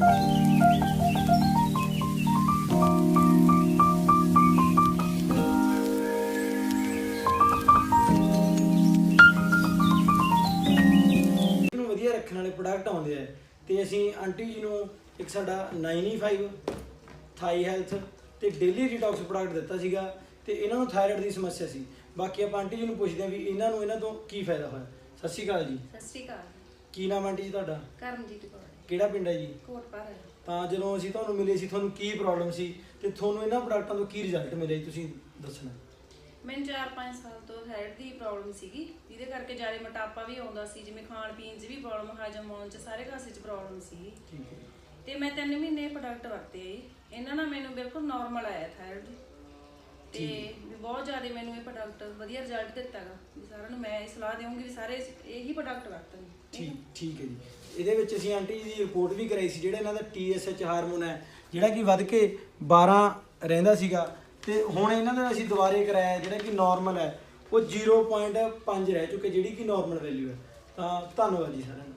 ਨੂੰ ਵਧੀਆ ਰੱਖਣ ਵਾਲੇ ਪ੍ਰੋਡਕਟ ਆਉਂਦੇ ਆ। ਤੇ ਅਸੀਂ ਆਂਟੀ ਜੀ ਨੂੰ ਇੱਕ ਸਾਡਾ 95 ਥਾਈ ਹੈਲਥ ਤੇ ਡੇਲੀ ਡੀਟੌਕਸ ਪ੍ਰੋਡਕਟ ਦਿੱਤਾ ਸੀਗਾ ਤੇ ਇਹਨਾਂ ਨੂੰ ਥਾਇਰਾਇਡ ਦੀ ਸਮੱਸਿਆ ਸੀ। ਬਾਕੀ ਆਪਾਂ ਆਂਟੀ ਜੀ ਨੂੰ ਪੁੱਛਦੇ ਹਾਂ ਵੀ ਇਹਨਾਂ ਨੂੰ, ਇਹਨਾਂ ਤੋਂ ਕੀ ਫਾਇਦਾ ਹੋਇਆ। ਸਤਿ ਸ਼੍ਰੀ ਅਕਾਲ ਜੀ। ਸਤਿ ਸ਼੍ਰੀ ਅਕਾਲ। ਕੀ ਨਾਮ ਆਂਟੀ ਜੀ ਤੁਹਾਡਾ? ਕਰਮਜੀਤ ਕੌਰ। ਕਿਹੜਾ ਪਿੰਡ ਹੈ ਜੀ? ਕੋਟ ਪਰ ਹੈ ਤਾਂ ਜਦੋਂ ਅਸੀਂ ਤੁਹਾਨੂੰ ਮਿਲੇ ਸੀ ਤੁਹਾਨੂੰ ਕੀ ਪ੍ਰੋਬਲਮ ਸੀ ਤੇ ਤੁਹਾਨੂੰ ਇਹਨਾਂ ਪ੍ਰੋਡਕਟਾਂ ਤੋਂ ਕੀ ਰਿਜ਼ਲਟ ਮਿਲੇ ਜੀ ਤੁਸੀਂ ਦੱਸਣਾ ਮੈਨੂੰ 4-5 ਸਾਲ ਤੋਂ ਥਾਇਰਾਇਡ ਦੀ ਪ੍ਰੋਬਲਮ ਸੀਗੀ। ਜਿਹਦੇ ਕਰਕੇ ਜ਼ਿਆਦਾ ਮੋਟਾਪਾ ਵੀ ਆਉਂਦਾ ਸੀ ਜਿਵੇਂ ਖਾਣ ਪੀਣ 'ਚ ਵੀ ਪ੍ਰੋਬਲਮ ਹਾਜਮ ਹੋਣ 'ਚ ਸਾਰੇ ਕਾਸੇ 'ਚ ਪ੍ਰੋਬਲਮ ਠੀਕ ਹੈ। ਤੇ ਮੈਂ 3 ਮਹੀਨੇ ਪ੍ਰੋਡਕਟ ਵਰਤੇ। ਇਹਨਾਂ ਨਾਲ ਮੈਨੂੰ ਬਿਲਕੁਲ ਨਾਰਮਲ ਆਇਆ ਥਾਇਰਾਇਡ ਤੇ ਬਹੁਤ ਜ਼ਿਆਦਾ ਮੈਨੂੰ ਇਹ ਪ੍ਰੋਡਕਟ ਵਧੀਆ ਰਿਜ਼ਲਟ ਦਿੱਤਾਗਾ ਵੀ ਸਾਰਿਆਂ ਨੂੰ ਮੈਂ ਇਹ ਸਲਾਹ ਦੇਵਾਂਗੀ ਵੀ ਸਾਰੇ ਇਹੀ ਪ੍ਰੋਡਕਟ ਵਰਤਣ। ਠੀਕ ਠੀਕ ਹੈ ਜੀ। ਇਹਦੇ ਵਿੱਚ ਅਸੀਂ ਆਂਟੀ ਜੀ ਦੀ ਰਿਪੋਰਟ ਵੀ ਕਰਾਈ ਸੀ ਜਿਹੜਾ ਇਹਨਾਂ ਦਾ TSH ਹਾਰਮੋਨ ਹੈ ਜਿਹੜਾ ਕਿ ਵੱਧ ਕੇ 12 ਰਹਿੰਦਾ ਸੀਗਾ ਤੇ ਹੁਣ ਇਹਨਾਂ ਦਾ ਅਸੀਂ ਦੁਬਾਰੇ ਕਰਾਇਆ ਜਿਹੜਾ ਕਿ ਨਾਰਮਲ ਹੈ ਉਹ 0.5 ਰਹਿ ਚੁੱਕੇ ਜਿਹੜੀ ਕਿ ਨਾਰਮਲ ਵੈਲਿਊ ਹੈ। ਤਾਂ ਧੰਨਵਾਦ ਜੀ ਸਾਰਿਆਂ ਦਾ।